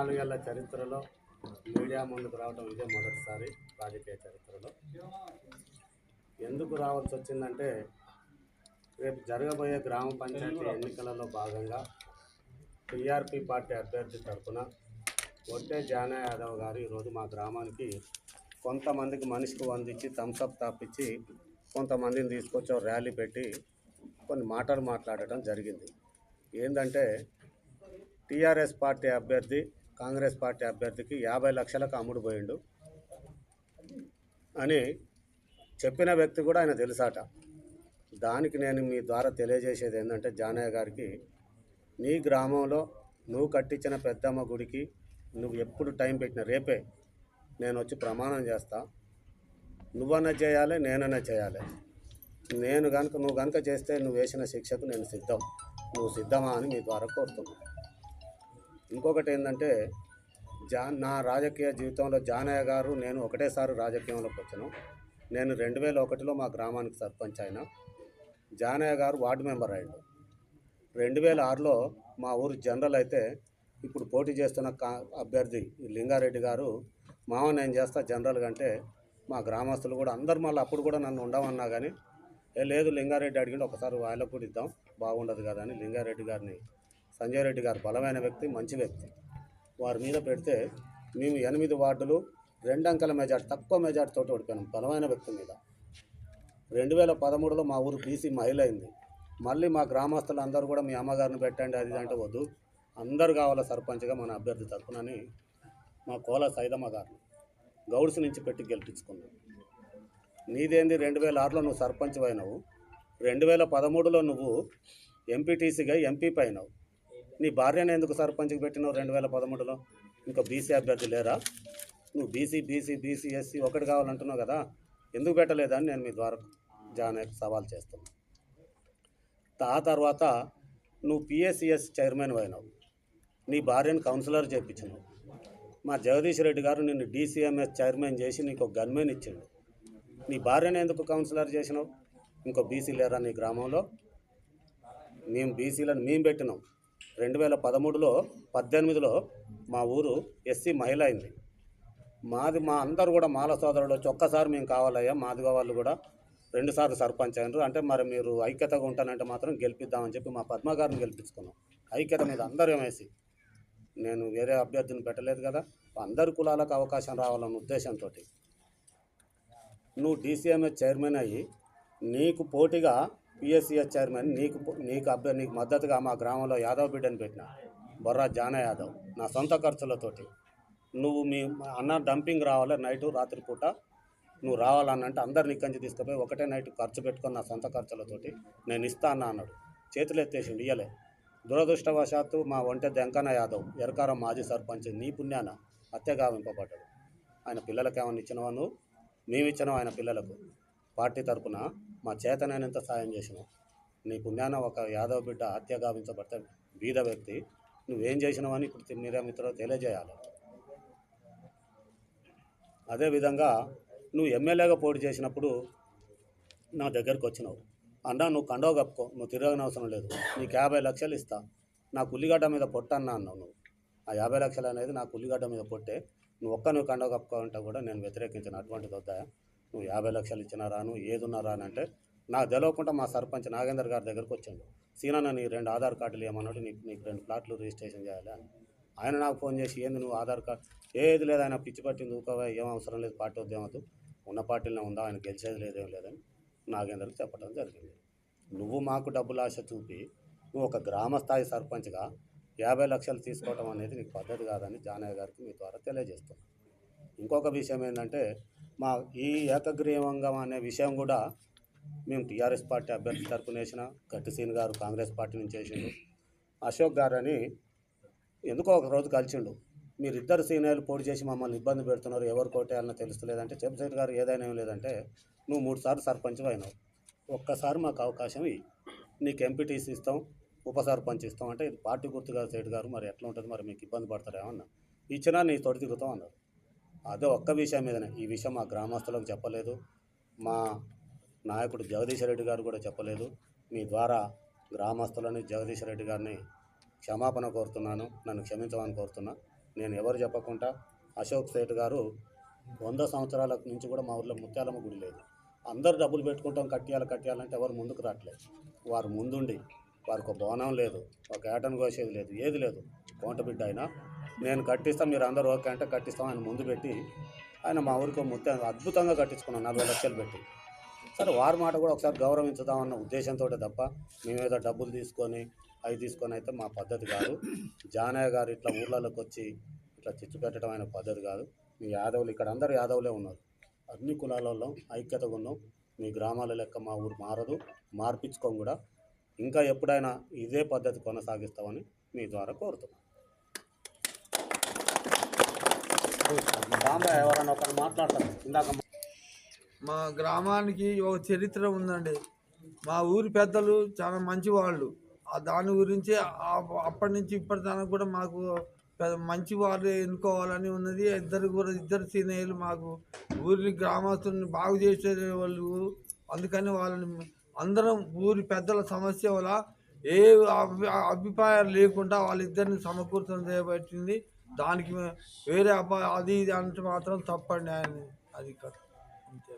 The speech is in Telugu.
నాలుగేళ్ళ చరిత్రలో మీడియా ముందుకు రావడం ఇదే మొదటిసారి రాజకీయ చరిత్రలో. ఎందుకు రావాల్సి వచ్చిందంటే రేపు జరగబోయే గ్రామ పంచాయతీ ఎన్నికలలో భాగంగా టీఆర్పీ పార్టీ అభ్యర్థి తరఫున ఒట్టే జానా యాదవ్ గారు ఈరోజు మా గ్రామానికి కొంతమందికి మనిషికి వందించి థమ్స్అప్ తప్పించి కొంతమందిని తీసుకొచ్చి ర్యాలీ పెట్టి కొన్ని మాటలు మాట్లాడటం జరిగింది. ఏంటంటే టీఆర్ఎస్ పార్టీ అభ్యర్థి కాంగ్రెస్ పార్టీ అభ్యర్థికి యాభై లక్షలకు అమ్ముడు పోయిండు అని చెప్పిన వ్యక్తి కూడా ఆయన తెలుసాట. దానికి నేను మీ ద్వారా తెలియజేసేది ఏంటంటే జానయ్య గారికి నీ గ్రామంలో నువ్వు కట్టించిన పెద్దమ్మ గుడికి నువ్వు ఎప్పుడు టైం పెట్టిన రేపే నేను వచ్చి ప్రమాణం చేస్తా. నువ్వన్నా చేయాలి నేనన్నా చేయాలి. నేను కనుక నువ్వు కనుక చేస్తే నువ్వు వేసిన శిక్షకు నేను సిద్ధం. నువ్వు సిద్ధమా అని మీ ద్వారా కోరుతున్నాను. ఇంకొకటి ఏంటంటే జా నా రాజకీయ జీవితంలో జానయ్య గారు నేను ఒకటేసారి రాజకీయంలోకి వచ్చాను. నేను రెండు వేల ఒకటిలో మా గ్రామానికి సర్పంచ్ అయినా. జానయ్య గారు వార్డు మెంబర్ అయ్యాడు. రెండు వేల ఆరులో మా ఊరు జనరల్ అయితే ఇప్పుడు పోటీ చేస్తున్న కా అభ్యర్థి లింగారెడ్డి గారు మామ నేను చేస్తా జనరల్ కంటే మా గ్రామస్తులు కూడా అందరు మళ్ళీ అప్పుడు కూడా నన్ను ఉండమన్నా కానీ ఏ లేదు లింగారెడ్డి అడిగిండు ఒకసారి వాళ్ళకు కూడా ఇద్దాం బాగుండదు కదా అని లింగారెడ్డి గారిని సంజయ్ రెడ్డి గారు బలమైన వ్యక్తి మంచి వ్యక్తి. వారి మీద పెడితే మేము ఎనిమిది వార్డులు రెండు అంకెల మెజార్టీ తక్కువ మెజార్టీతో ఓడిపోయినాం బలమైన వ్యక్తి మీద. రెండు వేల పదమూడులో మా ఊరు బీసీ మహిళ అయింది మళ్ళీ మా గ్రామస్తులు అందరూ కూడా మీ అమ్మగారిని పెట్టండి అది అంటే వద్దు. అందరు కావాల సర్పంచ్గా మన అభ్యర్థి తరఫునని మా కోల సైదమ్మ గారిని గౌడ్స్ నుంచి పెట్టి గెలిపించుకున్నాం. నీదేంది రెండు వేల ఆరులో నువ్వు సర్పంచ్ అయినావు రెండు వేల పదమూడులో నువ్వు ఎంపీటీసీగా ఎంపీ అయినావు నీ భార్యను ఎందుకు సర్పంచ్కి పెట్టినావు రెండు వేల పదమూడులో? ఇంకా బీసీ అభ్యర్థి లేరా? నువ్వు బీసీ బీసీ బీసీ ఎస్సీ ఒకటి కావాలంటున్నావు కదా ఎందుకు పెట్టలేదని నేను మీ ద్వారా జానకి సవాల్ చేస్తున్నాను ఆ తర్వాత నువ్వు పిఎస్సిఎస్ చైర్మన్ అయినావు. నీ భార్యను కౌన్సిలర్ చేయించినావు మా జగదీష్ రెడ్డి గారు నిన్ను డీసీఎంఎస్ చైర్మన్ చేసి నీకు ఒక గన్మెన్ ఇచ్చిండు. నీ భార్యను ఎందుకు కౌన్సిలర్ చేసినావు? ఇంకో బీసీ లేరా నీ గ్రామంలో? మేము బీసీలను మేము పెట్టినాం. రెండు వేల పదమూడులో పద్దెనిమిదిలో మా ఊరు ఎస్సీ మహిళ అయింది. మాది మా అందరు కూడా మాల సోదరుడు వచ్చి ఒక్కసారి మేము కావాలయ్యా మాదిగా వాళ్ళు కూడా రెండుసార్లు సర్పంచ్ అయినారు. అంటే మరి మీరు ఐక్యతగా ఉంటానంటే మాత్రం గెలిపిద్దామని చెప్పి మా పద్మ గారిని గెలిపించుకున్నాం. ఐక్యత మీద అందరూ వేసి. నేను వేరే అభ్యర్థిని పెట్టలేదు కదా అందరి కులాలకు అవకాశం రావాలన్న ఉద్దేశంతో నువ్వు డీసీఎంఎస్ చైర్మన్ అయ్యి నీకు పోటీగా పిఎస్సిఎస్ చైర్మన్ నీకు నీకు అభ్య నీకు మద్దతుగా మా గ్రామంలో యాదవ్ బిడ్డను పెట్టిన. బొర్రా జాన యాదవ్ నా సొంత ఖర్చులతోటి. నువ్వు మీ అన్న డంపింగ్ రావాలి నైటు రాత్రిపూట నువ్వు రావాలన్నంటే అందరిని ఇక్కడి నుంచి తీసుకుపోయి ఒకటే నైట్ ఖర్చు పెట్టుకొని నా సొంత ఖర్చులతోటి నేను ఇస్తా అన్న అన్నాడు. చేతులు ఎత్తేసిండు ఇయ్యలే. దురదృష్టవశాత్తు మా ఒంటె వెంకన్న యాదవ్ ఎరకారం మాజీ సర్పంచ్ నీ పుణ్యాన హత్యగావింపబడ్డాడు ఆయన పిల్లలకు ఏమన్నా ఇచ్చినవా నువ్వు? మేము ఆయన పిల్లలకు? పార్టీ తరపున మా చేతనైనంత సాయం చేసినావు నీ పుణ్యాన ఒక యాదవ్ బిడ్డ హత్య గావించబడితే బీద వ్యక్తి నువ్వేం చేసినావని ఇప్పుడు మీరే మిత్రులు తెలియజేయాలి. అదేవిధంగా నువ్వు ఎమ్మెల్యేగా పోటీ చేసినప్పుడు నా దగ్గరకు వచ్చినావు. అన్నా నువ్వు కండవ కప్పుకో నువ్వు తిరగని అవసరం లేదు. నీకు యాభై లక్షలు ఇస్తా. నాకు ఉల్లిగడ్డ మీద పొట్ట అన్నా అన్నావు నువ్వు. ఆ యాభై లక్షలు అనేది నాకు ఉల్లిగడ్డ మీద పొట్టే. నువ్వు ఒక్క నువ్వు కండవ అంటే కూడా నేను వ్యతిరేకించిన. అటువంటిది వద్దా? నువ్వు యాభై లక్షలు ఇచ్చినా రాను ఏది ఉన్నా రాను అంటే నాకు తెలవకుండా మా సర్పంచ్ నాగేందర్ గారి దగ్గరకు వచ్చాడు. సీనా నీ రెండు ఆధార్ కార్డులు ఏమన్నాడు? నీకు నీకు రెండు ప్లాట్లు రిజిస్ట్రేషన్ చేయాలి అని. ఆయన నాకు ఫోన్ చేసి ఏంది నువ్వు ఆధార్ కార్డు? ఏది లేదు ఆయన పిచ్చి పట్టింది ఊకవా ఏం అవసరం లేదు పార్టీ వద్దేమద్దు ఉన్న పార్టీలో ఉందా ఆయన గెలిచేది లేదేం లేదని నాగేందర్కి చెప్పడం జరిగింది. నువ్వు మాకు డబ్బులు ఆశ చూపి నువ్వు ఒక గ్రామ స్థాయి సర్పంచ్గా యాభై లక్షలు తీసుకోవడం అనేది నీకు పద్ధతి కాదని జానయ్య గారికి మీ ద్వారా తెలియజేస్తున్నాను ఇంకొక విషయం ఏంటంటే మా ఈ ఏకగ్రీవంగం అనే విషయం కూడా మేము టీఆర్ఎస్ పార్టీ అభ్యర్థి తరపున వేసిన గట్టిసీన్ గారు కాంగ్రెస్ పార్టీ నుంచి వేసిండు. అశోక్ గారు అని ఎందుకో ఒక రోజు కలిసిండు. మీరిద్దరు సీనియర్లు పోటీ చేసి మమ్మల్ని ఇబ్బంది పెడుతున్నారు ఎవరు కోటేయాలని తెలుస్తలేదంటే చెప్సైట్ గారు ఏదైనా ఏం లేదంటే నువ్వు మూడు సార్లు సర్పంచ్ అయినావు. ఒక్కసారి మాకు అవకాశం ఇవి నీకు ఎంపీటీసీ ఇస్తాం ఉప సర్పంచ్ ఇస్తాం అంటే ఇది పార్టీ గుర్తుగా సేట్ సైడ్ గారు మరి ఎట్లా ఉంటుంది మరి మీకు ఇబ్బంది పడతారు అన్న. ఇచ్చినా నీ తొడి తిరుగుతాం అన్నారు. అదే ఒక్క విషయం మీదనే. ఈ విషయం మా గ్రామస్తులకు చెప్పలేదు. మా నాయకుడు జగదీశ్వర రెడ్డి గారు కూడా చెప్పలేదు. మీ ద్వారా గ్రామస్తులని జగదీశ్వర రెడ్డి గారిని క్షమాపణ కోరుతున్నాను. నన్ను క్షమించమని కోరుతున్నా. నేను ఎవరు చెప్పకుండా అశోక్ సేట్ గారు వంద సంవత్సరాల నుంచి కూడా మా ఊర్లో ముత్యాలమ్మ గుడి లేదు. అందరు డబ్బులు పెట్టుకుంటాం కట్టియాలి కట్టియాలంటే ఎవరు ముందుకు రావట్లేదు వారు ముందుండి వారికి ఒక బోనం లేదు ఒక ఏటను కోసేది లేదు ఏది లేదు. కోంటబిడ్డ అయినా నేను కట్టిస్తాం మీరు అందరూ ఓకే అంటే కట్టిస్తాం ఆయన ముందు పెట్టి ఆయన మా ఊరికి ముత్య అద్భుతంగా కట్టించుకున్నాం నలభై లక్షలు పెట్టి. సరే వారి మాట కూడా ఒకసారి గౌరవించుదామన్న ఉద్దేశంతో తప్ప మేమేదో డబ్బులు తీసుకొని అవి తీసుకొని అయితే మా పద్ధతి కాదు. జానయ్య గారు ఇట్లా ఊర్లలోకి వచ్చి ఇట్లా చిచ్చు పెట్టడం ఆయన పద్ధతి కాదు. మీ యాదవులు ఇక్కడ అందరు యాదవులే ఉన్నారు. అన్ని కులాలలో ఐక్యతగా ఉన్నాం మీ గ్రామాల లెక్క మా ఊరు మారదు మార్పించుకోం కూడా. ఇంకా ఎప్పుడైనా ఇదే పద్ధతి కొనసాగిస్తామని మీ ద్వారా కోరుతున్నాను బాంబే ఎవరన్నా ఒకరు మాట్లాడతారు. ఇందాక మా గ్రామానికి ఒక చరిత్ర ఉందండి. మా ఊరి పెద్దలు చాలా మంచి వాళ్ళు ఆ దాని గురించి అప్పటి నుంచి ఇప్పటి కూడా మాకు పెద్ద మంచి వాళ్ళు ఎన్నుకోవాలని ఉన్నది. ఇద్దరు కూడా ఇద్దరు సీనియర్లు మాకు ఊరి గ్రామస్తుని బాగు చేసే వాళ్ళు. అందుకని వాళ్ళని అందరం ఊరి పెద్దల సమస్య వల్ల ఏ అభిప్రాయాలు లేకుండా వాళ్ళిద్దరిని సమకూర్చడం చేయబట్టింది. దానికి వేరే అబ్బాయి అది ఇది అంటే మాత్రం తప్పండి ఆయన. అది కాదు అంతే.